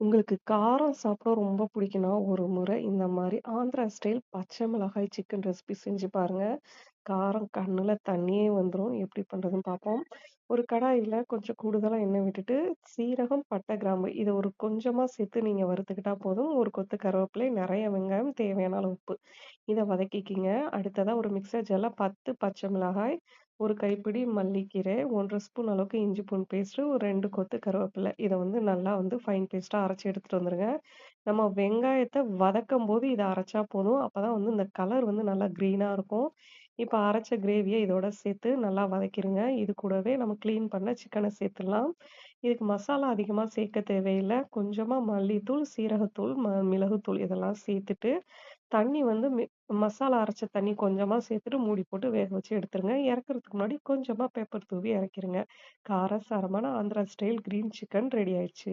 உங்களுக்கு காரம் சாப்பிட ரொம்ப பிடிக்கும்னா, ஒரு முறை இந்த மாதிரி ஆந்திரா ஸ்டைல் பச்சை மிளகாய் சிக்கன் ரெசிபி செஞ்சு பாருங்க. காரம் கண்ணுல தண்ணியே வந்துரும். எப்படி பண்றதுன்னு பார்ப்போம். ஒரு கடாயில கொஞ்சம் கூடுதலா எண்ணெய் விட்டுட்டு, சீரகம், பட்டை, கிராம்பு இதை ஒரு கொஞ்சமா சேர்த்து நீங்க வறுத்துக்கிட்டா போதும். ஒரு கொத்து கருவேப்பிலை, நிறைய வெங்காயம், தேவையான அளவு உப்பு. இதை வதக்கிக்கிங்க. அடுத்ததா ஒரு மிக்ஸர் ஜார்ல 10 பச்சை மிளகாய், ஒரு கைப்பிடி மல்லிக்கீரை, 1 1/2 ஸ்பூன் அளவுக்கு இஞ்சி பூன் பேஸ்ட்டு, ஒரு ரெண்டு கொத்து கருவேப்பிலை. இதை வந்து நல்லா வந்து ஃபைன் பேஸ்ட்டா அரைச்சு எடுத்துட்டு வந்துருங்க. நம்ம வெங்காயத்தை வதக்கும் போது இதை அரைச்சா போதும். அப்பதான் வந்து இந்த கலர் வந்து நல்லா கிரீனா இருக்கும். இப்போ அரைச்ச கிரேவியை இதோட சேர்த்து நல்லா வதக்கிருங்க. இது கூடவே நம்ம க்ளீன் பண்ண சிக்கனை சேர்த்துடலாம். இதுக்கு மசாலா அதிகமாக சேர்க்க தேவையில்லை கொஞ்சமாக மல்லித்தூள், சீரகத்தூள், ம மிளகுத்தூள் இதெல்லாம் சேர்த்துட்டு, தண்ணி வந்து மி மசாலா அரைச்ச தண்ணி கொஞ்சமாக சேர்த்துட்டு மூடி போட்டு வேக வச்சு எடுத்துருங்க. இறக்குறதுக்கு முன்னாடி கொஞ்சமாக பெப்பர் தூவி இறக்கிருங்க. காரசாரமான Andhra style green chicken ready ஆயிடுச்சு.